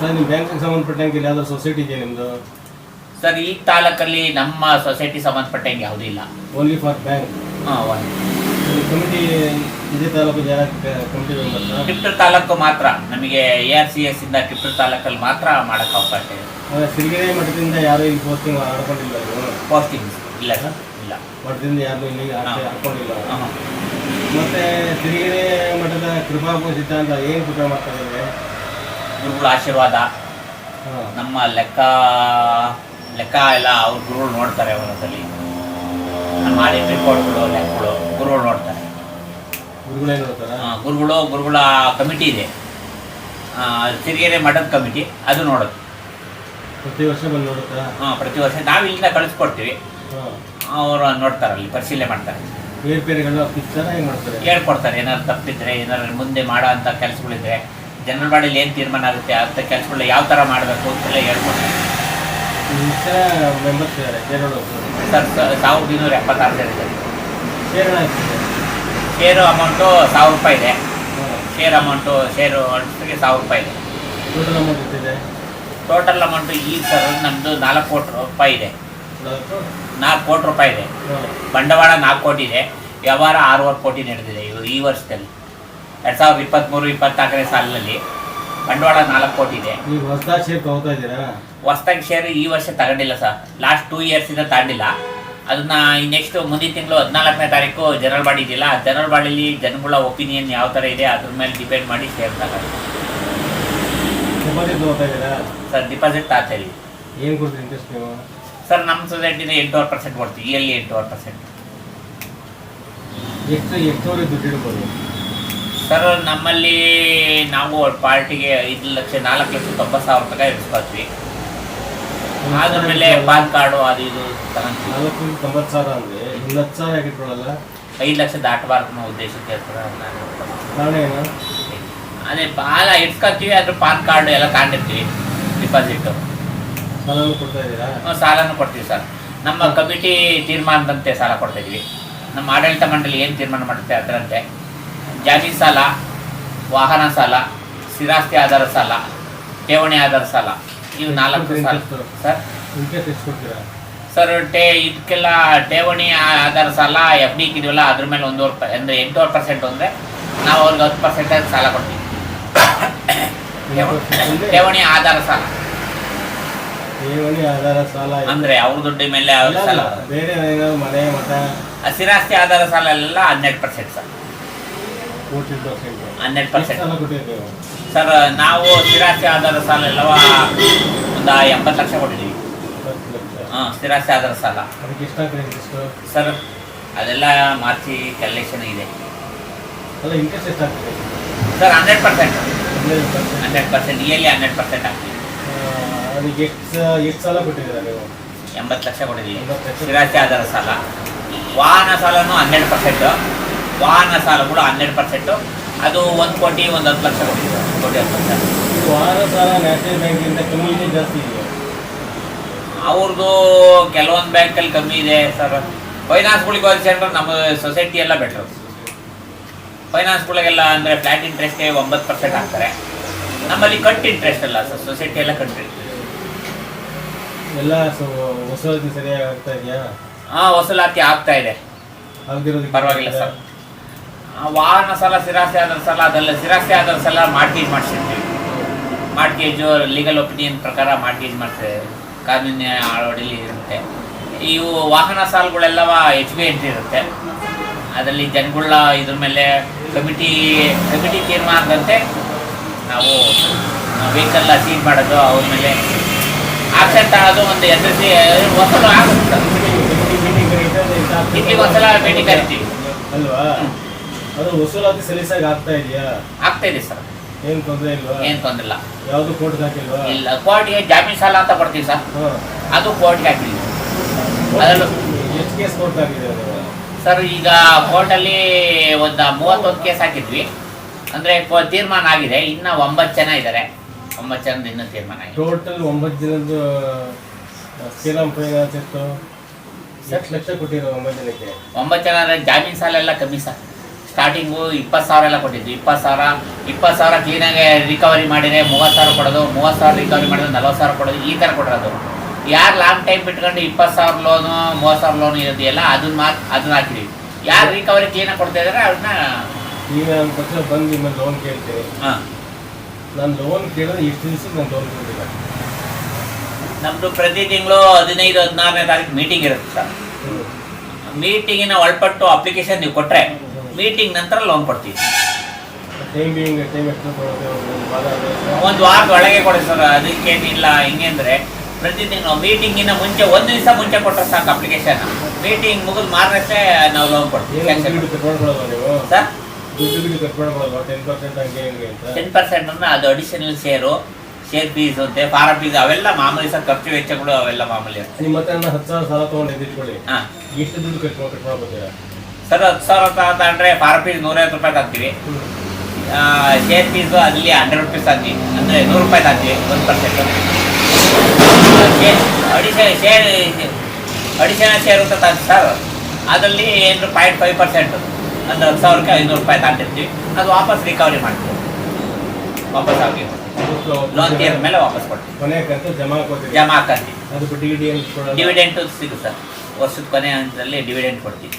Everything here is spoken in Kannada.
ಸರ್ ನಿಮ್ಮ ಬ್ಯಾಂಕಿಗೆ ಸಂಬಂಧಪಟ್ಟಂಗೆ ಇಲ್ಲಿ ಯಾವ್ದಾದ್ರು ಸೊಸೈಟಿ ಇದೆಯಾ ನಿಮ್ಮದು ಸರ್ ಈ ತಾಲೂಕಲ್ಲಿ ನಮ್ಮ ಸೊಸೈಟಿ ಸಂಬಂಧಪಟ್ಟಂಗೆ ಯಾವುದೂ ಇಲ್ಲ. ಓನ್ಲಿ ಫಾರ್ ಬ್ಯಾಂಕ್ ಹಾಂ ಒಂದು ಕಮಿಟಿ ಇದೇ ತಾಲೂಕು ಜನ ಕಮಿಟಿ ಮೆಂಬರ್ಸ್ ಟಿಪ್ಟೂರು ತಾಲೂಕು ಮಾತ್ರ. ನಮಗೆ ಎ ಆರ್ ಸಿ ಎಸ್ ಇಂದ ಟಿಪ್ಟೂರು ತಾಲೂಕಲ್ಲಿ ಮಾತ್ರ ಮಾಡೋಕ್ಕೆ ಅವಕಾಶ ಇದೆ. ಸಿರಿಗೆರೆ ಮಠದಿಂದ ಯಾರು ಇಲ್ಲಿ ಪೋಸ್ಟಿಂಗ್ ಆಡ್ಕೊಂಡಿಲ್ಲ ಇವರು ಪೋಸ್ಟಿಂಗ್ಸ್ ಇಲ್ಲ ಸರ್ ಇಲ್ಲ. ಮಠದಿಂದ ಯಾರು ಇಲ್ಲಿ ಹಾ. ಹಾಕೊಂಡಿಲ್ಲ ಹಾಂ. ಮತ್ತೆ ಸಿರಿಗೆರೆ ಮಠದ ಕೃಪಾ ಸಿದ್ಧಾಂತ ಏನು ಕೃಪೆ ಮಾಡ್ತಾ ಇದ್ದಾರೆ ಗುರುಗಳ ಆಶೀರ್ವಾದ. ನಮ್ಮ ಲೆಕ್ಕ ಲೆಕ್ಕ ಎಲ್ಲ ಅವ್ರ ಗುರುಗಳು ನೋಡ್ತಾರೆ ಅವರದಲ್ಲಿ ನಮ್ಮ ರಿಪೋರ್ಟ್ಗಳು ಲೆಕ್ಕಗಳು ಗುರುಗಳು ನೋಡ್ತಾರೆ. ಗುರುಗಳು ಗುರುಗಳ ಕಮಿಟಿ ಇದೆ. ಸಿರಿಗೆರೆ ಮಠದ ಕಮಿಟಿ ಅದು ನೋಡೋದು. ಪ್ರತಿ ವರ್ಷ ಬಂದು ನೋಡುತ್ತಾ? ಹಾಂ ಪ್ರತಿ ವರ್ಷ ನಾವು ಇಲ್ಲಿಂದ ಕಳಿಸ್ಕೊಡ್ತೀವಿ. ಅವರು ನೋಡ್ತಾರೆ ಅಲ್ಲಿ ಪರಿಶೀಲನೆ ಮಾಡ್ತಾರೆ. ಬೇರೆ ಹೆಂಗೆ ಮಾಡ್ತಾರೆ? ಹೇಳ್ಕೊಡ್ತಾರೆ ಏನಾದ್ರು ತಪ್ಪಿದ್ರೆ ಏನಾದ್ರು ಮುಂದೆ ಮಾಡೋ ಅಂತ ಕೆಲಸಗಳಿದ್ರೆ. ಜನರ ಬಾಡಿಲಿ ಏನು ತೀರ್ಮಾನ ಆಗುತ್ತೆ? ಅಂತ ಕೆಲಸಗಳನ್ನ ಯಾವ ಥರ ಮಾಡಬೇಕು ಅಂತೆಲ್ಲ ಹೇಳ್ಕೊಡ್ತಾರೆ ಇಷ್ಟ ಮೆಂಬರ್ಸ್ ಇದ್ದಾರೆ ಕೇರಳ ಸರ್ ಸ- ಸಾವಿರದ ಇನ್ನೂರ ಎಪ್ಪತ್ತಾರು ಜನ ಇದ್ದಾರೆ. ಕೇರಳ ಶೇರು ಅಮೌಂಟು ಸಾವಿರ ರೂಪಾಯಿ ಇದೆ. ಶೇರ್ ಅಮೌಂಟು ಶೇರು ಅಷ್ಟಿಗೆ ಸಾವಿರ ರೂಪಾಯಿ ಇದೆ. ಟೋಟಲ್ ಅಮೌಂಟ್ ಟೋಟಲ್ ಅಮೌಂಟು ಈ ಸರ್ ನಮ್ಮದು ನಾಲ್ಕು ಕೋಟಿ ರೂಪಾಯಿ ಇದೆ. ನಾಲ್ಕು? ನಾಲ್ಕು ಕೋಟಿ ರೂಪಾಯಿ ಇದೆ. ಬಂಡವಾಳ ನಾಲ್ಕು ಕೋಟಿ ಇದೆ. ವ್ಯವಹಾರ ಆರೂವರೆ ಕೋಟಿ ನಡೆದಿದೆ ಇವು ಈ ವರ್ಷದಲ್ಲಿ. ಎರಡು ಸಾವಿರದ ಇಪ್ಪತ್ತ್ಮೂರು ಇಪ್ಪತ್ನಾಲ್ಕನೇ ಸಾಲಿನಲ್ಲಿ ಬಂಡವಾಳ ನಾಲ್ಕು ಕೋಟಿ ಇದೆ. ಈಗ ಹೊಸದಾಗಿ ಶೇರ್ ತಗೋತಾ ಇದ್ದೀರಾ? ಹೊಸ್ದಾಗಿ ಶೇರ್ ಈ ವರ್ಷ ತಗೊಂಡಿಲ್ಲ ಸರ್. ಲಾಸ್ಟ್ ಟೂ ಇಂದ ತಗೊಂಡಿಲ್ಲ. ಅದನ್ನ ನೆಕ್ಸ್ಟ್ ಮುಂದಿನ ತಿಂಗಳು ಹದಿನಾಲ್ಕನೇ ತಾರೀಕು ಜನರಲ್ ಬಾಡಿ ಇದೆಯಲ್ಲ ಜನರಲ್ ಬಾಡಿಲಿ ಜನಗಳ ಒಪಿನಿಯನ್ ಯಾವ ಥರ ಇದೆ ಅದ್ರ ಮೇಲೆ ಡಿಪೆಂಡ್ ಮಾಡಿ ಶೇರ್ ತಗೊಂಡು ಡಿಪಾಸಿಟ್ ತಗೋತಾ ಇದ್ದೀರಾ? ಸರ್ ಡಿಪಾಸಿಟ್ ಆಚೆ ಇದೀವಿ. ಏನು ಕೊಡ್ತೀರಿ ಇಂಟ್ರೆಸ್ಟ್ ನೀವು? ಸರ್ ನಮ್ಮ ಸೊಸೈಟಿನ ಎಂಟೂವರೆ ಪರ್ಸೆಂಟ್ ಕೊಡ್ತೀವಿ ಇಯರ್ಲಿ ಎಂಟೂವರೆ ಪರ್ಸೆಂಟ್ ಎಷ್ಟು ಎಷ್ಟುವರೆ ದುಡ್ಡು ಇಡ್ಬೋದು? ಸರ್ ನಮ್ಮಲ್ಲಿ ನಾವು ಪಾರ್ಟಿಗೆ ಐದು ಲಕ್ಷ ನಾಲ್ಕು ಲಕ್ಷ ತೊಂಬತ್ತು ಸಾವಿರ ತನಕ ಇರಿಸ್ಕೊಳ್ತೀವಿ. ಅದ್ರ ಮೇಲೆ ಪಾನ್ ಕಾರ್ಡು ಅದು ಇದು ತಗೊಂತೀವಿ. ನಾಲ್ಕು ತೊಂಬತ್ತು ಸಾವಿರ ಅಂದರೆ ಹತ್ತು ಸಾವಿರ ಐದು ಲಕ್ಷ ದಾಟಬಾರ್ದು ಅನ್ನೋ ಉದ್ದೇಶಕ್ಕೆ ನಾನು ಕಾರಣ ಏನು ಅದೇ ಪಾಲ ಇಟ್ಕೊತೀವಿ ಅದ್ರ ಪಾನ್ ಕಾರ್ಡು ಎಲ್ಲ ತಗೊಂಡಿರ್ತೀವಿ ಡಿಪಾಸಿಟ್. ಸಾಲನೂ ಕೊಡ್ತಾ ಇದ್ದೀರಾ? ಸಾಲನೂ ಕೊಡ್ತೀವಿ ಸರ್. ನಮ್ಮ ಕಮಿಟಿ ತೀರ್ಮಾನದಂತೆ ಸಾಲ ಕೊಡ್ತಾ ಇದೀವಿ ನಮ್ಮ ಆಡಳಿತ ಮಂಡಳಿ ಏನು ತೀರ್ಮಾನ ಮಾಡುತ್ತೆ ಅದರಂತೆ. ಜಾಮೀನು ಸಾಲ ವಾಹನ ಸಾಲ ಸ್ಥಿರಾಸ್ತಿ ಆಧಾರ ಸಾಲ ಠೇವಣಿ ಆಧಾರ ಸಾಲ ಇವು ನಾಲ್ಕು ಸಾಲ. ಸರ್? ಸರ್ ಟೇ ಇದಕ್ಕೆಲ್ಲ ಠೇವಣಿ ಆಧಾರ ಸಾಲ ಎಫ್ ಡಿ ಇದೆಯಲ್ಲ ಅದ್ರ ಮೇಲೆ ಒಂದೂವರೆ ಪ ಅಂದರೆ ಎಂಟೂವರೆ ಪರ್ಸೆಂಟ್ ಅಂದರೆ ನಾವು ಅವ್ರಿಗೆ ಹತ್ತು ಪರ್ಸೆಂಟ್ ಸಾಲ ಕೊಡ್ತೀವಿ. ಠೇವ- ಠೇವಣಿ ಆಧಾರ ಸಾಲ. ಠೇವಣಿ ಆಧಾರ ಸಾಲ. ಅಂದರೆ ಅವ್ರ ದುಡ್ಡು ಮೇಲೆ ಅವ್ರ ಸಾಲ. ಬೇರೆ ಮನೆ ಮಠ? ಆ ಸ್ಥಿರಾಸ್ತಿ ಆಧಾರ ಸಾಲ ಎಲ್ಲ ಹನ್ನೆರಡು ಪರ್ಸೆಂಟ್ ಸರ್. ಹನ್ನೆರಡು ಪರ್ಸೆಂಟ್ ಸರ್ ನಾವು ಸ್ಥಿರಾಸ್ತಿ ಆಧಾರ ಸಾಲ ಎಲ್ಲವ ಒಂದು ಎಂಬತ್ತು ಲಕ್ಷ ಕೊಟ್ಟಿದ್ದೀವಿ. ಹಾಂ ಸ್ಥಿರಾಸ್ತಿ ಆಧಾರ ಸಾಲ. ಸರ್ ಅದೆಲ್ಲ ಮಾರ್ಚಿ ಕ್ಯಾಲ್ಕುಲೇಷನ್ ಇದೆ. ಸರ್ ಹನ್ನೆರಡು ಪರ್ಸೆಂಟ್ ಹನ್ನೆರಡು percent hundred percent yearly hundred percent ಆಗ್ತೀವಿ ಅದಕ್ಕೆ ಎಷ್ಟು ಎಷ್ಟು ಸಾಲ ಕೊಟ್ಟಿದ್ದೀರಾ ನೀವು? ಎಂಬತ್ತು ಲಕ್ಷ ಕೊಟ್ಟಿದ್ದೀವಿ. ಸ್ಥಿರಾಸ್ತಿ ಆಧಾರ ಸಾಲ. ವಾಹನ ಸಾಲನೂ ಹನ್ನೆರಡು ಪರ್ಸೆಂಟು ವಾಹನ ಸಾಲಗಳು ಹನ್ನೆರಡು ಪರ್ಸೆಂಟು ಅದು ಒಂದು ಕೋಟಿ ಒಂದು ಹತ್ತು ಲಕ್ಷ ಕೊಟ್ಟಿದೆ. ಒಂದು ಕೋಟಿ ಹತ್ತು ಲಕ್ಷ. ವಾಹನ ಸಾಲ ನ್ಯಾಷನಲ್ ಬ್ಯಾಂಕಿಂದ ಕಮ್ಮಿ ಇದೆ ಜಾಸ್ತಿ ಇದೆ. ಅವ್ರದ್ದು ಕೆಲವೊಂದು ಬ್ಯಾಂಕಲ್ಲಿ ಕಮ್ಮಿ ಇದೆ ಸರ್. ಫೈನಾನ್ಸ್ಗಳಿಗೆ ಹೋಲಿಸಿದ್ರೆ ನಮ್ಮ ಸೊಸೈಟಿ ಎಲ್ಲ ಬೆಟ್ರು ಫೈನಾನ್ಸ್ಗಳಿಗೆಲ್ಲ ಅಂದರೆ ಫ್ಲ್ಯಾಟ್ ಇಂಟ್ರೆಸ್ಟ್ಗೆ ಒಂಬತ್ತು ಪರ್ಸೆಂಟ್ ಹಾಕ್ತಾರೆ. ನಮ್ಮಲ್ಲಿ ಕಟ್ ಇಂಟ್ರೆಸ್ಟ್ ಅಲ್ಲ ಸರ್ ಸೊಸೈಟಿ ಎಲ್ಲ ಕಟ್ ಎಲ್ಲ ವಸೂಲಾತಿ ಸರಿಯಾಗಿ ಆಗ್ತಾ ಇದೆಯಾ? ಹಾಂ ವಸೂಲಾತಿ ಆಗ್ತಾ ಇದೆ. ಪರವಾಗಿಲ್ಲ ಸರ್. ವಾಹನ ಸಾಲ ಸ್ಥಿರಾಸ್ತಿ ಆದ ಸಲ ಅದೆಲ್ಲ ಸ್ಥಿರಾಸ್ತಿ ಆಧಾರ ಸಲ ಮಾರ್ಟೇಜ್ ಮಾಡಿಸಿರ್ತೀವಿ ಮಾರ್ಟೇಜು ಲೀಗಲ್ ಒಪಿನಿಯನ್ ಪ್ರಕಾರ ಮಾರ್ಟೇಜ್ ಮಾಡ್ತೇವೆ. ಕಾನೂನಿನ ಅಳವಡಿಲಿ ಇರುತ್ತೆ. ಇವು ವಾಹನ ಸಾಲಗಳೆಲ್ಲ ಎಚ್ ಬಿ ಎಂಟ್ರಿ ಇರುತ್ತೆ. ಅದರಲ್ಲಿ ಜನಗಳ ಇದ್ರ ಮೇಲೆ ಕಮಿಟಿ ಕಮಿಟಿ ತೀರ್ಮಾನದಂತೆ ನಾವು ವೆಹಿಕಲ್ ಸೀಲ್ ಮಾಡೋದು ಅವ್ರ ಮೇಲೆ ಆಕ್ಷನ್ ಆಗೋದು ಒಂದು ಎದುರಿಸಿ ವಸೂಲು ಆಗುತ್ತೆ. ಇಲ್ಲಿ ಒಂದ್ಸಲ ಭೇಟಿ ಕರಿತೀವಿ ಅಲ್ವಾ? ಅದು ವಸೂಲಾತಿ ಸಲೀಸಾಗಿ ಆಗ್ತಾ ಇದೆಯಾ? ಆಗ್ತಾ ಇದೆ ಸರ್. ಏನ್ ತೊಂದರೆ ಇಲ್ವಾ? ಏನು ತೊಂದ್ರೆ ಇಲ್ಲ. ಯಾವ್ದು ಕೋರ್ಟ್ ಹಾಕಿಲ್ವಾ? ಇಲ್ಲ ಕೋರ್ಟ್ಗೆ ಜಾಮೀನು ಸಾಲ ಅಂತ ಕೊಡ್ತೀವಿ ಸರ್. ಹಾ. ಅದು ಕೋರ್ಟ್ಗೆ ಹಾಕಿದ್ವಿ ಅದರಲ್ಲೂ ಎಷ್ಟು ಕೇಸ್ ಕೋರ್ಟ್ ಆಗಿದೆ ಅದು. ಸರ್ ಈಗ ಕೋರ್ಟಲ್ಲಿ ಒಂದು ಮೂವತ್ತೊಂದು ಕೇಸ್ ಹಾಕಿದ್ವಿ. ಅಂದರೆ ತೀರ್ಮಾನ ಆಗಿದೆ. ಇನ್ನ ಒಂಬತ್ತು ಜನ ಇದ್ದಾರೆ. ಒಂಬತ್ತು ಜನದ ಇನ್ನೂ ತೀರ್ಮಾನ ಆಗಿದೆ. ಟೋಟಲ್ ಒಂಬತ್ತು ದಿನದ ಶ್ರೀರಾಮ್ ಫೈನಾನ್ಸ್ ಎಷ್ಟು? ಎಷ್ಟು ಲಕ್ಷ ಕೊಟ್ಟಿರೋ ಒಂಬತ್ತು ಜನಕ್ಕೆ? ಒಂಬತ್ತು ಜನ ಅಂದರೆ ಜಾಮೀನು ಸಾಲ ಎಲ್ಲ ಕಮ್ಮಿ ಸರ್. ಸ್ಟಾರ್ಟಿಂಗು ಇಪ್ಪತ್ತು ಸಾವಿರ ಎಲ್ಲ ಕೊಟ್ಟಿದ್ದು ಇಪ್ಪತ್ತು ಸಾವಿರ ಇಪ್ಪತ್ತು ಸಾವಿರ ಕ್ಲೀನಾಗಿ ರಿಕವರಿ ಮಾಡಿದರೆ ಮೂವತ್ತು ಸಾವಿರ ಕೊಡೋದು ಮೂವತ್ತು ಸಾವಿರ ರಿಕವರಿ ಮಾಡಿದ್ರೆ ನಲ್ವತ್ತು ಸಾವಿರ ಕೊಡೋದು ಈ ಥರ ಕೊಡೋದು ಯಾರು ಲಾಂಗ್ ಟೈಮ್ ಬಿಟ್ಕೊಂಡು ಇಪ್ಪತ್ತು ಸಾವಿರ ಲೋನು ಮೂವತ್ತು ಸಾವಿರ ಲೋನ್ ಇರೋದಿಲ್ಲ ಅದನ್ನ ಮಾತು ಅದನ್ನ ಹಾಕಿದ್ವಿ. ಯಾರು ರಿಕವರಿ ಕ್ಲೀನಾಗಿ ಕೊಡ್ತಾ ಇದ್ದಾರೆ ಅದನ್ನ ಈಗ ನನ್ನ ಪಕ್ಷ ಬಂದು ನಿಮ್ಮಲ್ಲಿ ಲೋನ್ ಕೇಳ್ತೇವೆ ಹಾಂ. ನಾನು ಲೋನ್ ಕೇಳಿದ್ರೆ ಇಷ್ಟು ದಿವಸ ನಾನು ಲೋನ್ ಕೊಟ್ಟಿಲ್ಲ ನಮ್ಮದು ಪ್ರತಿ ತಿಂಗಳು ಹದಿನೈದು ಹದಿನಾರನೇ ತಾರೀಕು ಮೀಟಿಂಗ್ ಇರುತ್ತೆ ಸರ್. ಮೀಟಿಂಗಿನ ಒಳಪಟ್ಟು ಅಪ್ಲಿಕೇಶನ್ ನೀವು ಕೊಟ್ಟರೆ ಮೀಟಿಂಗ್ ನಂತರ ಲೋನ್ ಕೊಡ್ತೀವಿ. ಒಂದು ವಾರದ ಒಳಗೆ ಕೊಡಿ ಸರ್ ಅದಕ್ಕೇನಿಲ್ಲ ಹಿಂಗೆ ಅಂದರೆ ಪ್ರತಿ ತಿಂಗಳು ಮೀಟಿಂಗಿನ ಮುಂಚೆ ಒಂದು ದಿವಸ ಮುಂಚೆ ಕೊಟ್ಟರೆ ಸಾಕು ಅಪ್ಲಿಕೇಶನ್ ಮೀಟಿಂಗ್ ಮುಗಿದು ಮಾರಷ್ಟೇ ನಾವು ಲೋನ್ ಕೊಡ್ತೀವಿ ನೀವು? ಟೆನ್ ಪರ್ಸೆಂಟ್ ಅಂದ್ರೆ ಅದು ಅಡಿಷನಲ್ ಶೇರು ಶೇರ್ ಫೀಸ್ ಅಂತೆ ಫಾರಂ ಫೀಸ್ ಅವೆಲ್ಲ ಮಾಮೂಲಿ ಸರ್ ಖರ್ಚು ವೆಚ್ಚಗಳು ಅವೆಲ್ಲ ಮಾಮೂಲಿ ನಿಮ್ಮ ಹತ್ರ ಹತ್ತು ಸಾವಿರ ಸಾಲ ತಗೊಂಡು ಇಟ್ಕೊಳ್ಳಿ ಹಾಂ. ಎಷ್ಟು ದುಡ್ಡು ಕಟ್ಕೊಂಡು ಕಟ್ಕೊಳ್ಬೋದಾ? ಸರ್ ಹತ್ತು ಸಾವಿರ ತಗೊಂಡ್ರೆ ಫಾರ್ ಪೀಸ್ ನೂರೈವತ್ತು ರೂಪಾಯಿ ತಗ್ತೀವಿ ಶೇರ್ ಫೀಸು ಅಲ್ಲಿ ಹಂಡ್ರೆಡ್ ರುಪೀಸ್ ಹಾಕಿ ಅಂದರೆ ನೂರು ರೂಪಾಯಿ ಹಾಕಿ ಒಂದು percent addition share additional share ಅಂತ ತಂದು ಸರ್ ಅದರಲ್ಲಿ ಏನು ಪಾಯಿಂಟ್ ಫೈವ್ ಪರ್ಸೆಂಟು ಅಂದರೆ ಹತ್ತು ಸಾವಿರಕ್ಕೆ ಐನೂರು ರೂಪಾಯಿ ತಗೊಂಡಿರ್ತೀವಿ ಅದು ವಾಪಸ್ ರಿಕವರಿ ಮಾಡ್ತೀವಿ. ವಾಪಸ್ ಆಗಿ ಲೋನ್ ಕೇರ್ ಮೇಲೆ ವಾಪಸ್ ಕೊಡ್ತೀವಿ. ಜಮಾ ಹಾಕಿ ಹಾಕಂತೀವಿ ಡಿವಿಡೆಂಟು ಸಿಗುತ್ತೆ. ಸರ್ ವರ್ಷದ ಕೊನೆ ಹಂತದಲ್ಲಿ ಡಿವಿಡೆಂಟ್ ಕೊಡ್ತೀವಿ.